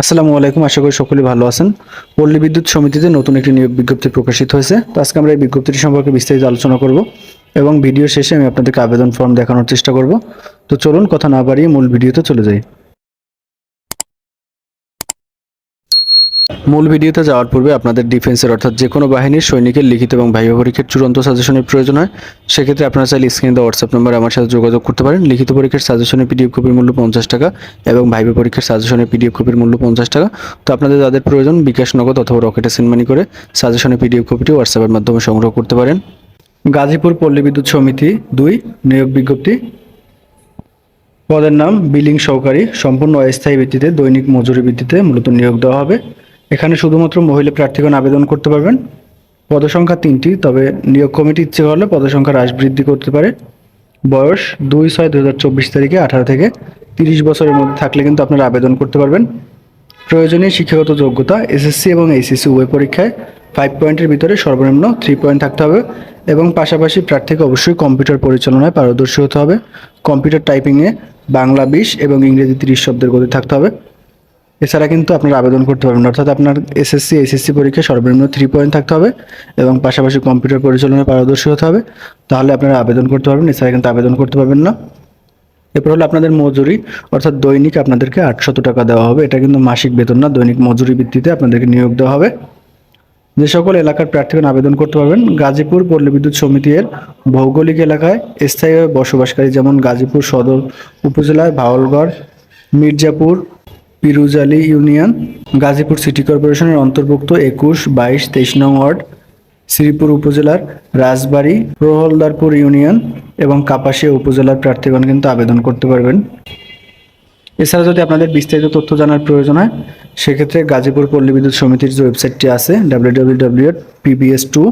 আসসালামু আলাইকুম, আশা করি সকলে ভালো আছেন। পল্লী বিদ্যুৎ সমিতিতে নতুন একটি নিয়োগ বিজ্ঞপ্তি প্রকাশিত হয়েছে। তো আজকে আমরা এই বিজ্ঞপ্তিটি সম্পর্কে বিস্তারিত আলোচনা করব এবং ভিডিও শেষে আমি আপনাদেরকে আবেদন ফর্ম দেখানোর চেষ্টা করব। তো চলুন, কথা না বাড়িয়ে মূল ভিডিওতে চলে যাই। মূল ভিডিওতে যাওয়ার পূর্বে আপনাদের ডিফেন্সের অর্থাৎ যে কোনো বাহিনীর সৈনিকের লিখিত এবং ভাইবা পরীক্ষার চূড়ান্ত সাজেশনের প্রয়োজন হয়, সেক্ষেত্রে আপনারা চাইলে স্ক্রিনে দেওয়া হোয়াটসঅ্যাপ নম্বরে আমার সাথে যোগাযোগ করতে পারেন। লিখিত পরীক্ষার সাজেশনের পিডিএফ কপির মূল্য পঞ্চাশ টাকা এবং ভাইবা পরীক্ষার সাজেশনের পিডিএফ কপির মূল্য পঞ্চাশ টাকা। তো আপনাদের যাদের প্রয়োজন বিকাশ নগদ অথবা রকেটে সেন্ড করে সাজেশনের পিডিএফ কপিটি হোয়াটসঅ্যাপের মাধ্যমে সংগ্রহ করতে পারেন। গাজীপুর পল্লী বিদ্যুৎ সমিতি দুই, নিয়োগ বিজ্ঞপ্তি। পদের নাম বিলিং সহকারী, সম্পূর্ণ অস্থায়ী ভিত্তিতে দৈনিক মজুরি ভিত্তিতে মূলত নিয়োগ দেওয়া হবে। এখানে শুধুমাত্র মহিলা প্রার্থীগণ আবেদন করতে পারবেন। পদসংখ্যা তিনটি, তবে নিয়োগ কমিটি ইচ্ছে করলে পদসংখ্যা হ্রাস বৃদ্ধি করতে পারে। বয়স দুই ছয় দু তারিখে আঠারো থেকে তিরিশ বছরের মধ্যে থাকলে কিন্তু আপনারা আবেদন করতে পারবেন। প্রয়োজনীয় শিক্ষাগত যোগ্যতা, এসএসসি এবং এইচএসসি উভয় পরীক্ষায় ফাইভ পয়েন্টের ভিতরে সর্বনিম্ন থ্রি পয়েন্ট থাকতে হবে এবং পাশাপাশি প্রার্থীকে অবশ্যই কম্পিউটার পরিচালনায় পারদর্শী হতে হবে। কম্পিউটার টাইপিংয়ে বাংলা, বিশ এবং ইংরেজি তিরিশ শব্দের গতি থাকতে হবে। এছাড়া কিন্তু আপনারা আবেদন করতে পারবেন। অর্থাৎ আপনার এসএসসি এইচএসসি পরীক্ষায় সর্বনিম্ন থ্রি পয়েন্ট থাকতে হবে এবং পাশাপাশি কম্পিউটার পরিচালনায় পারদর্শী হতে হবে। তাহলে আপনারা আবেদন করতে পারবেন, এছাড়া কিন্তু আবেদন করতে পারবেন না। এরপর হলো আপনাদের মজুরি। অর্থাৎ দৈনিক আপনাদেরকে আটশত টাকা দেওয়া হবে। এটা কিন্তু মাসিক বেতন না, দৈনিক মজুরি ভিত্তিতে আপনাদেরকে নিয়োগ দেওয়া হবে। যে সকল এলাকার প্রার্থীগণ আবেদন করতে পারবেন, গাজীপুর পল্লী বিদ্যুৎ সমিতির ভৌগোলিক এলাকায় স্থায়ীভাবে বসবাসকারী যেমন গাজীপুর সদর উপজেলায়, ভাওলগড়, মির্জাপুর পিরুজালি ইউনিয়ন, গাজীপুর সিটি কর্পোরেশনের অন্তর্ভুক্ত একুশ, বাইশ, তেইশ নং ওয়ার্ড, শ্রীপুর উপজেলার রাজবাড়ী প্রহলদারপুর ইউনিয়ন এবং কাপাসিয়া উপজেলার প্রার্থীগণ কিন্তু আবেদন করতে পারবেন। এছাড়া যদি আপনাদের বিস্তারিত তথ্য জানার প্রয়োজন হয়, সেক্ষেত্রে গাজীপুর পল্লী বিদ্যুৎ সমিতির যে ওয়েবসাইটটি আছে W W W PBS two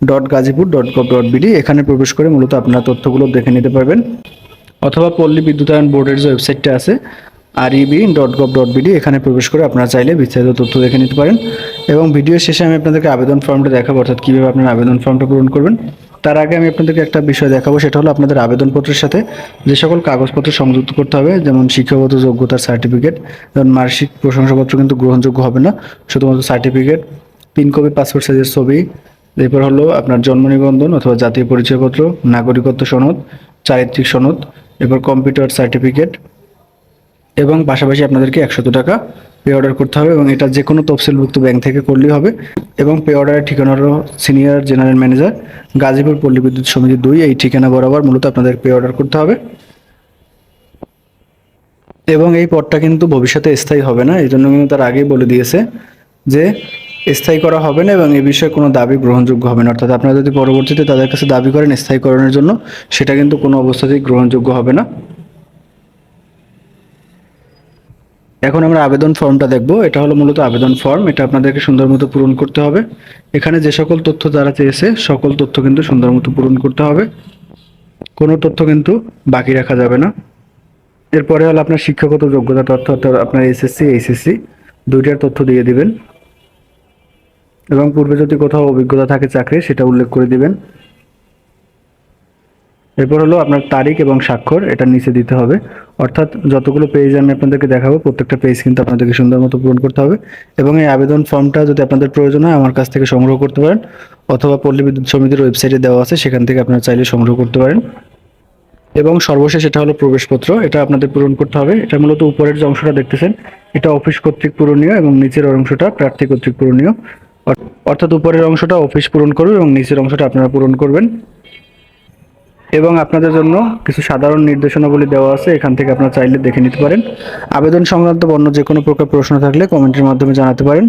dot Gazipur dot gov dot BD এখানে প্রবেশ করে মূলত আপনারা তথ্যগুলো দেখে নিতে পারবেন। অথবা পল্লী বিদ্যুতায়ন বোর্ডের যে ওয়েবসাইটটা আছে REB dot gov dot BD এখানে প্রবেশ করে আপনারা চাইলে বিস্তারিত তথ্য দেখে নিতে পারেন। এবং ভিডিও শেষে আমি আপনাদেরকে আবেদন ফর্মটা দেখাবো, অর্থাৎ কীভাবে আপনারা আবেদন ফর্মটা পূরণ করবেন। তার আগে আমি আপনাদেরকে একটা বিষয় দেখাবো, সেটা হলো আপনাদের আবেদনপত্রের সাথে যে সকল কাগজপত্র সংযুক্ত করতে হবে, যেমন শিক্ষাগত যোগ্যতার সার্টিফিকেট যেমন মার্কশিট, প্রশংসাপত্র কিন্তু গ্রহণযোগ্য হবে না, শুধুমাত্র সার্টিফিকেট তিন কপি পাসপোর্ট সাইজের ছবি, এরপর হলো আপনার জন্ম নিবন্ধন অথবা জাতীয় পরিচয়পত্র, নাগরিকত্ব সনদ, চারিত্রিক সনদ, এরপর কম্পিউটার সার্টিফিকেট এবং পাশাপাশি আপনাদেরকে একশত টাকা পে অর্ডার করতে হবে এবং এটা যে কোনো তফসিলভুক্ত ব্যাংক থেকে করলেই হবে এবং পে অর্ডারের ঠিকানা হলো senior general manager Gazipur Palli Bidyut সমিতি দুই, এই ঠিকানা বরাবর মূলত আপনাদের পে অর্ডার করতে হবে। এবং এই পদটা কিন্তু ভবিষ্যতে স্থায়ী হবে না এই জন্য কিন্তু তার আগেই বলে দিয়েছে যে স্থায়ী করা হবে না এবং এ বিষয়ে কোনো দাবি গ্রহণযোগ্য হবে না। অর্থাৎ আপনারা যদি পরবর্তীতে তাদের কাছে দাবি করেন স্থায়ীকরণের জন্য, সেটা কিন্তু কোনো অবস্থাতেই গ্রহণযোগ্য হবে না। এখন আমরা আবেদন ফর্মটা দেখব। এটা হলো মূলত আবেদন ফর্ম। এটা আপনাদেরকে সুন্দর মতো পূরণ করতে হবে। এখানে যে সকল তথ্য তারা চেয়েছে, সকল তথ্য কিন্তু সুন্দর মতো পূরণ করতে হবে। কোনো তথ্য কিন্তু বাকি রাখা যাবে না। এরপরে হলো আপনার শিক্ষাগত যোগ্যতা তথ্য, অর্থাৎ আপনার এসএসসি, এইচএসসি, দুইটার তথ্য দিয়ে দিবেন। এবং পূর্বে যদি কোথাও অভিজ্ঞতা থাকে চাকরি সেটা উল্লেখ করে দিবেন। এরপর হলো আপনার তারিখ এবং স্বাক্ষর, এটা নিচে দিতে হবে। অর্থাৎ যতগুলো পেজ আমি আপনাদেরকে দেখাবো, প্রত্যেকটা পেজ কিন্তু আপনাদেরকে সুন্দর মতো পূরণ করতে হবে। এবং এই আবেদন ফর্মটা যদি আপনাদের প্রয়োজন হয়, আমার কাছ থেকে সংগ্রহ করতে পারেন। অথবা পল্লী বিদ্যুৎ সমিতির ওয়েবসাইটে দেওয়া আছে, সেখান থেকে আপনারা চাইলে সংগ্রহ করতে পারেন। এবং সর্বশেষ এটা হলো প্রবেশপত্র, এটা আপনাদের পূরণ করতে হবে। এটা মূলত উপরের যে অংশটা দেখতেছেন, এটা অফিস কর্তৃক পূরণীয় এবং নিচের অংশটা প্রার্থী কর্তৃক পূরণীয়। অর্থাৎ উপরের অংশটা অফিস পূরণ করবে এবং নিচের অংশটা আপনারা পূরণ করবেন। এবং আপনাদের জন্য কিছু সাধারণ নির্দেশনাবলী দেওয়া আছে, এখান থেকে আপনারা চাইলে দেখে নিতে পারেন। আবেদন সংক্রান্ত অন্য যে কোনো প্রকার প্রশ্ন থাকলে কমেন্টের মাধ্যমে জানাতে পারেন।